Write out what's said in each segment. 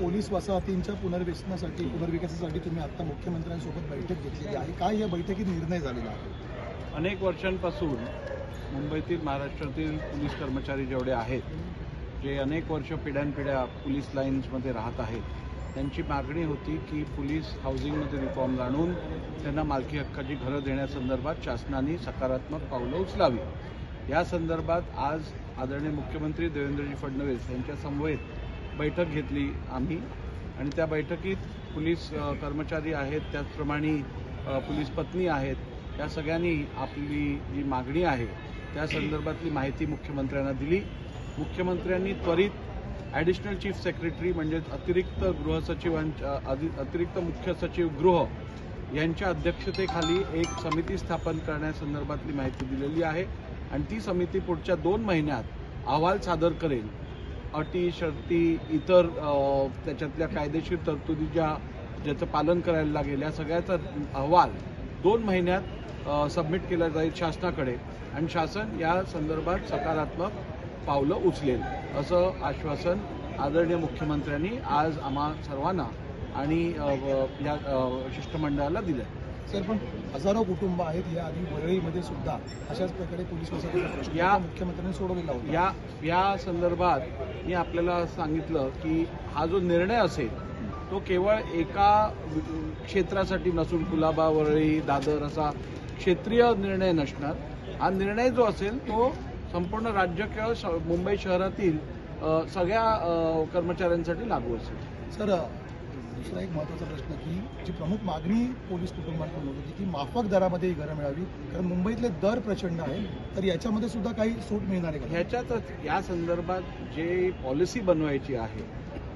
Police वसाहतींच्या पुनर्वसनासाठी पुनर्विकासासाठी तुम्ही आता मुख्यमंत्र्यांसोबत बैठक घेतलेली आहे. काय या बैठकीत निर्णय झालेला आहे? अनेक वर्षांपासून मुंबईतील महाराष्ट्रातील पोलीस कर्मचारी जेवढे आहेत जे अनेक वर्ष पिढ्यानपिढ्या पोलीस लाईन्समध्ये राहत आहेत त्यांची मागणी होती की पोलीस हाऊसिंगमध्ये रिफॉर्म आणून त्यांना मालकी हक्काची घरं देण्यासंदर्भात शासनाने सकारात्मक पावलं उचलावी या संदर्भात आज आदरणीय मुख्यमंत्री देवेंद्रजी फडणवीस यांच्या समवेत बैठक घेतली आम्ही. आणि त्या बैठकीत पोलीस कर्मचारी आहेत त्याचप्रमाणे पोलीस पत्नी आहेत. या सगळ्यांनी आपली जी मागणी आहे त्या संदर्भातली माहिती मुख्यमंत्र्यांना दिली. मुख्यमंत्र्यांनी त्वरित ॲडिशनल चीफ सेक्रेटरी म्हणजेच अतिरिक्त गृहसचिवांच्या अधि- अतिरिक्त मुख्य सचिव गृह यांच्या अध्यक्षतेखाली एक समिती स्थापन करण्यासंदर्भातली माहिती दिलेली आहे. आणि ती समिती पुढच्या दोन महिन्यात अहवाल सादर करेल. अटी शर्ती इतर त्याच्यातल्या कायदेशीर तरतुदी ज्या ज्याचं पालन करायला लागेल या सगळ्याचा अहवाल दोन महिन्यात सबमिट केला जाईल शासनाकडे. आणि शासन या संदर्भात सकारात्मक पावलं उचलेल. असं आश्वासन आदरणीय मुख्यमंत्र्यांनी आज आम्हा सर्वांना आणि या शिष्टमंडळाला दिलं आहे सर पण हजारो कुटुंब आहेत या आधी वरळीमध्ये सुद्धा अशाच प्रकारे पोलीस या- मुख्यमंत्र्यांनी सोडवलेला होता. या या संदर्भात मी आपल्याला सांगितलं की हा जो निर्णय असेल तो केवळ एका क्षेत्रासाठी नसून कुलाबा वरळी दादर असा क्षेत्रीय निर्णय नसणार. हा निर्णय जो असेल तो संपूर्ण राज्य किंवा मुंबई शहरातील सगळ्या कर्मचाऱ्यांसाठी लागू असेल. सर दुसरा एक महत्त्वाचा प्रश्न की जी प्रमुख मागणी पोलीस कुटुंबांकडून होत होती की माफक दरामध्ये ही घरं मिळावी. कारण मुंबईतले दर प्रचंड आहे तर याच्यामध्ये सुद्धा काही सूट मिळणार आहे का? ह्याच्यातच या संदर्भात जे पॉलिसी बनवायची आहे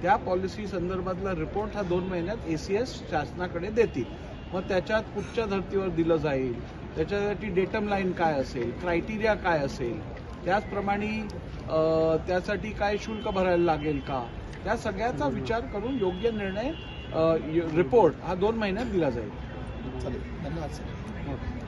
त्या पॉलिसी संदर्भातला रिपोर्ट हा दोन महिन्यात ए सी एस शासनाकडे देतील. मग त्याच्यात कुठच्या धर्तीवर दिलं जाईल? त्याच्यासाठी डेटम लाईन काय असेल? क्रायटेरिया काय असेल? त्याचप्रमाणे त्यासाठी काय शुल्क भरायला लागेल का? त्या सगळ्याचा विचार करून योग्य निर्णय रिपोर्ट हा दोन महिन्यात दिला जाईल. चालेल. धन्यवाद सर.